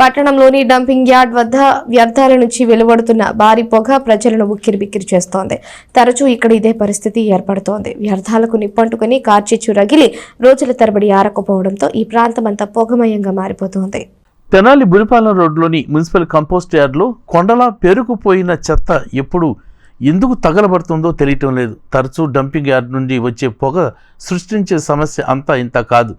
పట్టణంలోని dumping yard వద్ద వ్యర్థాల నుంచి వెలువడుతున్న భారీ పొగ ప్రజలను ఉక్కిరిబిక్కిరి చేస్తోంది. తరచూ ఇక్కడ ఇదే పరిస్థితి ఏర్పడుతోంది. వ్యర్థాలకు నిప్పంటుకుని కార్చిచ్చు రగిలి రోజుల తరబడి ఆరకపోవడంతో ఈ ప్రాంతమంతా పొగమయంగా మారిపోతోంది. తెనాలి బురిపాలెం రోడ్లోని మున్సిపల్ కంపోస్ట్ యార్డ్లో కొండలా పేరుకుపోయిన చెత్త ఎప్పుడు ఎందుకు తగలబడుతుందో తెలియటం లేదు. తరచూ డంపింగ్ యార్డ్ నుండి వచ్చే పొగ సృష్టించే సమస్య అంతా ఇంత కాదు.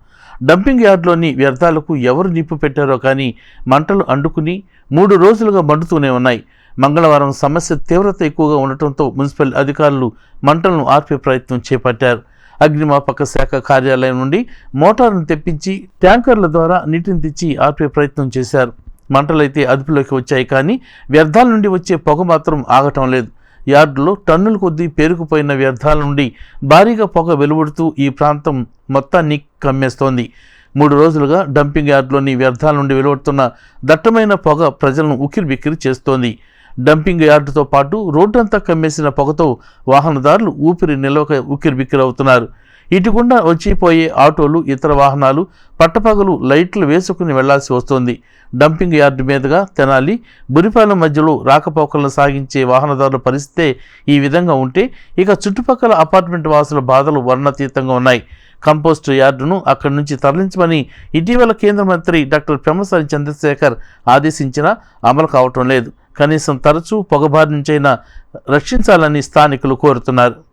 డంపింగ్ యార్డ్లోని వ్యర్థాలకు ఎవరు నిప్పు పెట్టారో కానీ మంటలు అండుకుని మూడు రోజులుగా మండుతూనే ఉన్నాయి. మంగళవారం సమస్య తీవ్రత ఎక్కువగా ఉండటంతో మున్సిపల్ అధికారులు మంటలను ఆర్పే ప్రయత్నం చేపట్టారు. అగ్నిమాపక శాఖ కార్యాలయం నుండి మోటార్ను తెప్పించి ట్యాంకర్ల ద్వారా నీటిని తెచ్చి ఆర్పే ప్రయత్నం చేశారు. మంటలైతే అదుపులోకి వచ్చాయి కానీ వ్యర్థాల నుండి వచ్చే పొగ మాత్రం ఆగటం లేదు. యార్డులో టన్నుల కొద్దీ పేరుకుపోయిన వ్యర్థాల నుండి భారీగా పొగ వెలువడుతూ ఈ ప్రాంతం మొత్తాన్ని కమ్మేస్తోంది. మూడు రోజులుగా డంపింగ్ యార్డులోని వ్యర్థాల నుండి వెలువడుతున్న దట్టమైన పొగ ప్రజలను ఉక్కిరిబిక్కిరి చేస్తోంది. డంపింగ్ యార్డుతో పాటు రోడ్డంతా కమ్మేసిన పొగతో వాహనదారులు ఊపిరి నిలవక అవుతున్నారు ఇటుగుండా ఇటుకుండా వచ్చిపోయే ఆటోలు ఇతర వాహనాలు పట్టపగలు లైట్లు వేసుకుని వెళ్ళాల్సి వస్తోంది. డంపింగ్ యార్డు మీదుగా తెనాలి బురిపాలెం మధ్యలో రాకపోకలను సాగించే వాహనదారుల పరిస్థితే ఈ విధంగా ఉంటే ఇక చుట్టుపక్కల అపార్ట్మెంట్ వాసుల బాధలు వర్ణతీతంగా ఉన్నాయి. కంపోస్ట్ యార్డును అక్కడి నుంచి తరలించమని ఇటీవల కేంద్ర మంత్రి డాక్టర్ పెమ్మసాని చంద్రశేఖర్ ఆదేశించినా అమలు కావటం లేదు. కనీసం తరచూ పొగబారి నుంచైనా రక్షించాలని స్థానికులు కోరుతున్నారు.